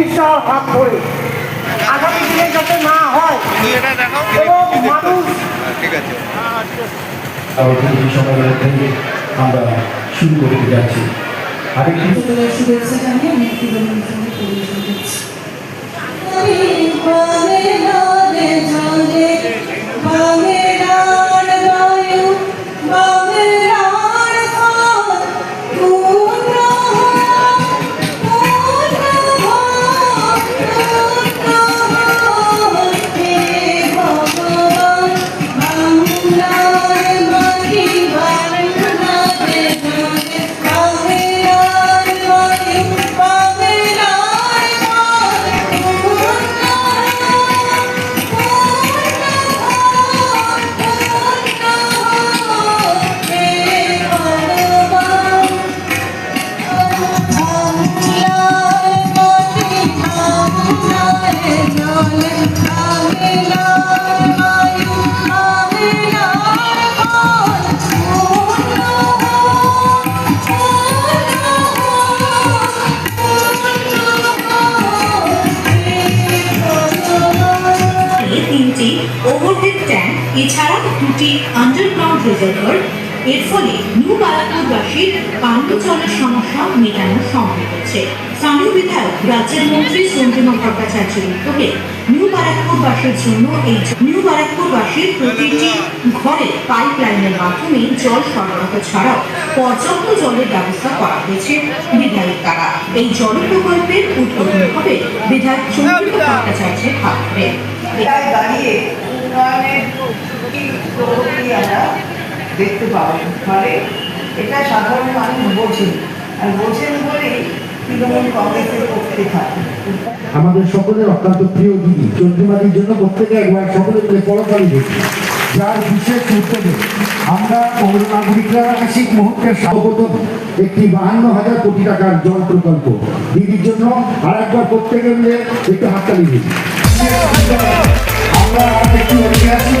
Officer হাত ধরে আগামী দিনে যাতে না হয় এবং মানুষ ঠিক আছে আমরা শুরু করতে যাচ্ছি ছোটবেলার শুভেচ্ছা এর ফলে নিউ বারাকপুরবাসীর পানীয় জলের সমস্যা মেটানো সম্ভব হচ্ছে। স্থানীয় বিধায়ক, রাজ্যের মন্ত্রী চন্দ্রিমা ভট্টাচার্যের উদ্যোগে নিউ বারাকপুরবাসীর জন্য এই নিউ বারাকপুরবাসীর প্রতিটি ঘরে পাইপ লাইনের মাধ্যমে জল সরবরাহ ছাড়াও পর্যাপ্ত জলের ব্যবস্থা করা হয়েছে বিধায়ক দ্বারা। এই জল প্রকল্পের উদ্বোধন হবে বিধায়ক চন্দ্রিমা ভট্টাচার্যের হাত ধরে। দাঁড়িয়ে উন্নয়নের দেখতে পাবো ফলে এটা সাধারণ মানুষ বোঝেন আর বোঝেন বলেই তৃণমূল কংগ্রেসের পক্ষে থাকে। আমাদের সকলের অত্যন্ত প্রিয় দিদি, চন্দ্রিমাদির জন্য প্রত্যেকে একবার সকলে মিলে পরকালি দেখি। যার বিশেষ উদ্যোগে আমরা পৌর নাগরিকরা আশিক মুহূর্তের স্বাগত। একটি বাহান্ন হাজার কোটি টাকার জল প্রকল্প। দিদির জন্য আর একবার প্রত্যেকে মিলে একটু হাততালি দিই। আমরা একটি ঐতিহাসিক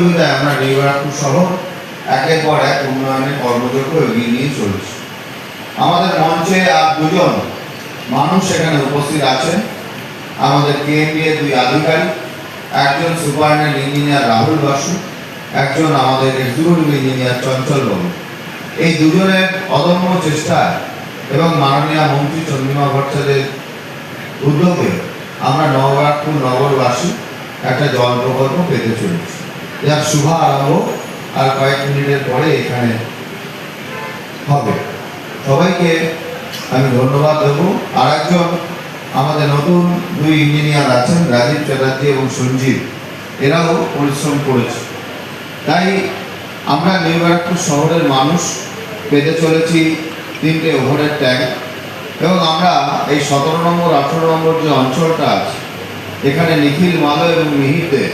সহযোগিতায় আমরা নিউরাপুর শহর একের পর এক উন্নয়নের কর্মযোগ্য এগিয়ে নিয়ে চলছি। আমাদের মঞ্চে আর দুজন মানুষ সেখানে উপস্থিত আছেন। আমাদের কেএমবিএ দুই আধিকারিক, একজন সুপারিনটেন্ডেন্ট ইঞ্জিনিয়ার রাহুল বাসু, একজন আমাদের এক্সিকিউটিভ ইঞ্জিনিয়ার চঞ্চল বাবু। এই দুজনের অদম্য চেষ্টায় এবং মাননীয় মন্ত্রী চন্দ্রিমা ভট্টাচার্যের উদ্যোগে আমরা নবরাজপুর নগরবাসী একটা জল প্রকল্প পেতে চলেছি। যার শুভ আরম্ভ আর কয়েক মিনিটের পরে এখানে হবে। সবাইকে আমি ধন্যবাদ দেবো। আর একজন আমাদের নতুন দুই ইঞ্জিনিয়ার আছেন, রাজীব চ্যাটার্জি এবং সঞ্জীব। এরাও পরিশ্রম করেছে। তাই আমরা নিউ ব্যারাকপুর শহরের মানুষ, পেতে চলেছি তিনটে ওভারের ট্যাঙ্ক এবং আমরা এই সতেরো নম্বর, আঠেরো নম্বর যে অঞ্চলটা আছে, এখানে নিখিল মালয় এবং মিহিরদের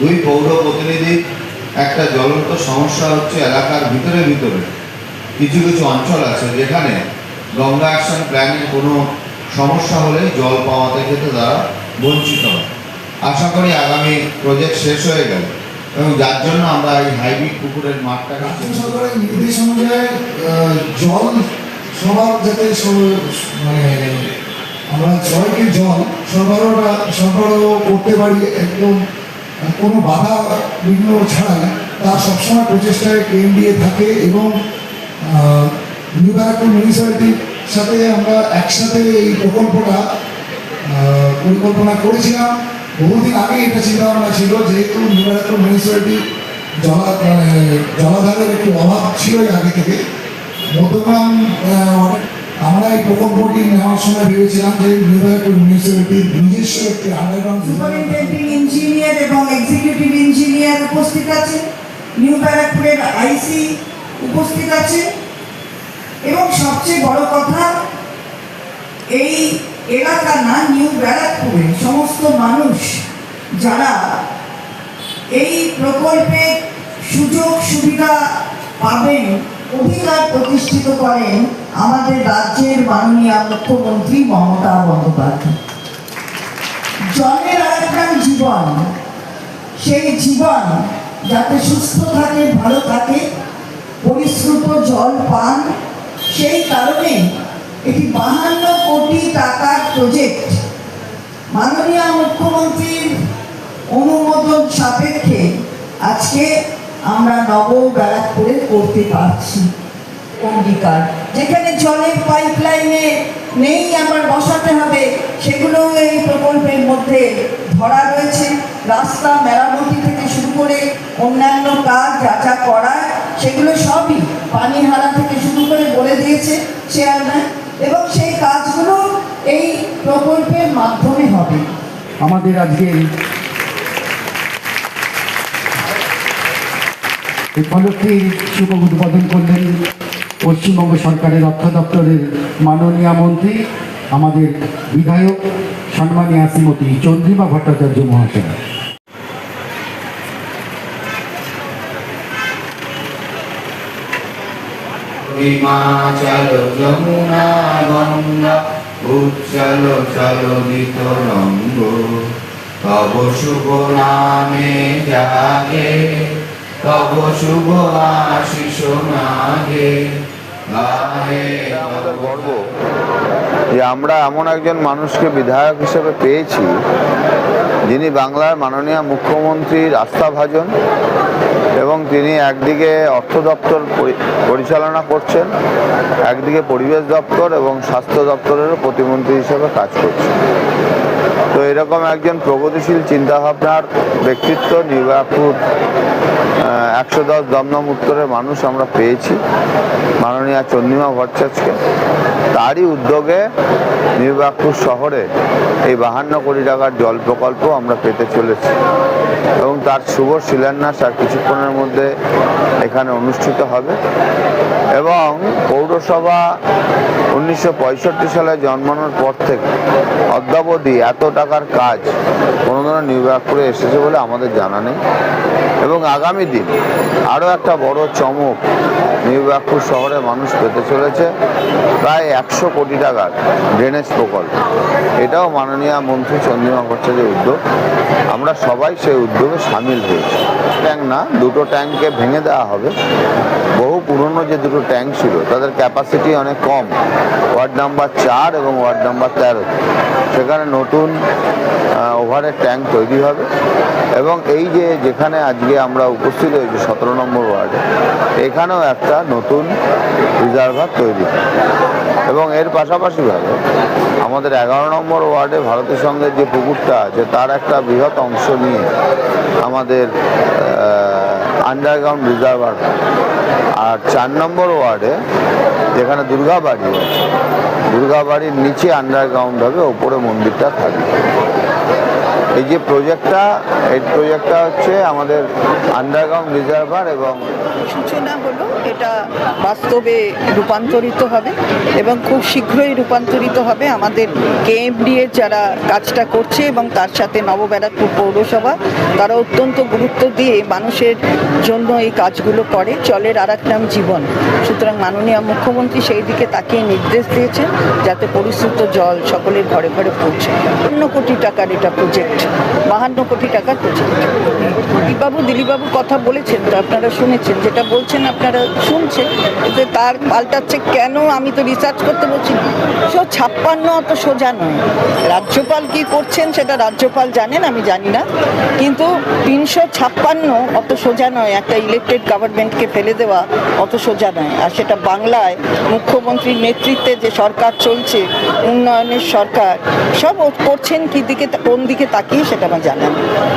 দুই পৌর প্রতিনিধির একটা জ্বলন্ত সমস্যা হচ্ছে এলাকার ভিতরে ভিতরে। কিছু কিছু অঞ্চল আছে যেখানে গঙ্গা অ্যাকশন প্ল্যানের কোনো সমস্যা হলে জল পাওয়াতে ক্ষেত্রে তারা বঞ্চিত হয়। আশা করি আগামী প্রজেক্ট শেষ হয়ে গেল এবং যার জন্য আমরা এই হাইব্রিড পুকুরের মাঠটাকে নির্দেশ অনুযায়ী জল সবার যাতে মানে আমরা সবাইকে জল সরবরাহটা সরবরাহ করতে পারি একদম কোনো বাধা বিঘ্ন ছাড়াই তার সবসময় প্রচেষ্টায় কেএমডিএ থাকে এবং নিউ ব্যারাকপুর মিউনিসিপ্যালিটির সাথে আমরা একসাথে এই প্রকল্পটা পরিকল্পনা করেছিলাম। বহুদিন আগে এটা চিন্তা ভাবনা ছিল যেহেতু নিউ ব্যারাকপুর মিউনিসিপ্যালিটি জলা মানে জলাধারের একটু অভাব ছিলই আগে থেকে। আহ, আমরা এই প্রকল্পটি নেওয়ার সময় ভেবেছিলাম যে নিউবারপুর মিউনিসিপ্যালিটির নিজস্ব একটি আন্ডারগ্রাউন্ড সুপারিনটেন্ডিং ইঞ্জিনিয়ার এবং এক্সিকিউটিভ ইঞ্জিনিয়ার উপস্থিত আছে নিউ ব্যারাকপুরের আইসি উপস্থিত আছে এবং সবচেয়ে বড় কথা, এই এলাকা না নিউ ব্যারাকপুরে সমস্ত মানুষ যারা এই প্রকল্পে সুযোগ সুবিধা পাবেন অধিকার প্রতিষ্ঠিত করেন আমাদের রাজ্যের মাননীয় মুখ্যমন্ত্রী মমতা বন্দ্যোপাধ্যায়। জলের আরেকটা জীবন, সেই জীবন যাতে সুস্থ থাকে, ভালো থাকে, পরিশ্রুত জল, পান, সেই কারণে এটি বাহান্ন কোটি টাকার প্রজেক্ট মাননীয় মুখ্যমন্ত্রীর অনুমোদন সাপেক্ষে আজকে আমরা নব ব্যারাকপুরে করতে পারছি অঙ্গীকার। যেখানে জলের পাইপ লাইনে নেই আবার বসাতে হবে সেগুলো এই প্রকল্পের মধ্যে ধরা রয়েছে। রাস্তা মেরামতি থেকে শুরু করে অন্যান্য কাজ যা যা করার, সেগুলো সবই পানিহারা থেকে শুরু করে বলে দিয়েছে চেয়ারম্যান এবং সেই কাজগুলো এই প্রকল্পের মাধ্যমে হবে। আমাদের আজকে এই শুভ উদ্বোধন করলেন পশ্চিমবঙ্গ সরকারের অর্থ দপ্তরের মাননীয় মন্ত্রী, আমাদের বিধায়ক সম্মানীয় শ্রীমতী চন্দ্রিমা ভট্টাচার্য মহাশয়। হিমাচল যমুনা গঙ্গা তব শুভ নামে জাগে। তব শুভ আশিস গর্ব। যে আমরা এমন একজন মানুষকে বিধায়ক হিসেবে পেয়েছি, যিনি বাংলার মাননীয় মুখ্যমন্ত্রীর আস্থাভাজন এবং তিনি একদিকে অর্থ দপ্তর পরি- পরিচালনা করছেন, একদিকে পরিবেশ দপ্তর এবং স্বাস্থ্য দপ্তরেরও প্রতিমন্ত্রী হিসেবে কাজ করছেন। তো এরকম একজন প্রগতিশীল চিন্তাভাবনার ব্যক্তিত্ব নির্বাপুর একশো দশ দমদম উত্তরের মানুষ আমরা পেয়েছি, মাননীয় চন্দ্রিমা ভট্টাচার্যকে। তারই উদ্যোগে নির্বাকপুর শহরে এই বাহান্ন কোটি টাকার জল প্রকল্প আমরা পেতে চলেছি। এবং তার শুভ শিলান্যাস আর কিছুক্ষণের মধ্যে এখানে অনুষ্ঠিত হবে এবং পৌরসভা উনিশশো পঁয়ষট্টি সালে জন্মানোর পর থেকে অদ্যাবধি এত টাকার কাজ কোনোদিনও নির্বাকপুরে এসেছে বলে আমাদের জানা নেই। এবং আগামী দিন আরও একটা বড় চমক নির্বাকপুর শহরে মানুষ পেতে চলেছে, প্রায় একশো কোটি টাকার ড্রেনেজ প্রকল্প। এটাও মাননীয় মন্ত্রী চন্দ্রিমা ভট্টাচার্যের উদ্যোগ। আমরা সবাই সেই উদ্যোগে সামিল হয়েছি। ট্যাঙ্ক না, দুটো ট্যাঙ্ককে ভেঙে দেওয়া হবে। বহু পুরনো যে দুটো ট্যাঙ্ক ছিল, তাদের ক্যাপাসিটি অনেক কম। ওয়ার্ড নাম্বার চার এবং ওয়ার্ড নাম্বার তেরো। সেখানে নতুন ওভারের ট্যাঙ্ক তৈরি হবে এবং এই যে যেখানে আজকে আমরা উপস্থিত হয়েছি, সতেরো নম্বর ওয়ার্ডে, এখানেও একটা নতুন রিজার্ভার তৈরি হবে। এবং এর পাশাপাশিভাবে আমাদের এগারো নম্বর ওয়ার্ডে ভারতের সঙ্গে যে পুকুরটা আছে, তার একটা বৃহৎ অংশ নিয়ে আমাদের আন্ডারগ্রাউন্ড রিজার্ভার আর চার নম্বর ওয়ার্ডে যেখানে দুর্গাবাড়ি আছে। দুর্গাবাড়ির নিচে আন্ডারগ্রাউন্ড হবে ওপরে মন্দিরটা থাকবে এই যে প্রজেক্টটা, এই প্রজেক্টটা হচ্ছে আমাদের আন্ডারগ্রাউন্ড রিজার্ভার এবং সূচনা হলো, এটা বাস্তবে রূপান্তরিত হবে এবং খুব শীঘ্রই রূপান্তরিত হবে আমাদের কেএমডিএ যারা কাজটা করছে এবং তার সাথে নবব্যারাকপুর পৌরসভা, তারা অত্যন্ত গুরুত্ব দিয়ে মানুষের জন্য এই কাজগুলো করে। জলের আর নাম জীবন। সুতরাং মাননীয় মুখ্যমন্ত্রী সেই দিকে তাকিয়ে নির্দেশ দিয়েছেন যাতে পরিশ্রুত জল সকলের ঘরে ঘরে পৌঁছে। অন্য কোটি টাকার এটা প্রজেক্ট বাহান্ন কোটি টাকা প্রজেক্ট দিলীপবাবু দিলীপবাবু কথা বলেছেন, তো আপনারা শুনেছেন। যেটা বলছেন আপনারা শুনছেন, যে তার পাল্টাচ্ছে কেন? আমি তো রিসার্চ করতে বলছি সো ছাপ্পান্ন অত সোজা নয়। রাজ্যপাল কি করছেন সেটা রাজ্যপাল জানেন, আমি জানি না। কিন্তু তিনশো ছাপ্পান্ন অত সোজা নয়। একটা ইলেকটেড গভর্নমেন্টকে ফেলে দেওয়া অত সোজা নয়। আর সেটা বাংলায় মুখ্যমন্ত্রীর নেতৃত্বে যে সরকার চলছে, উন্নয়নের সরকার, সব করছেন কি দিকে, কোন দিকে তাকিয়ে সেটা আমার জানা নেই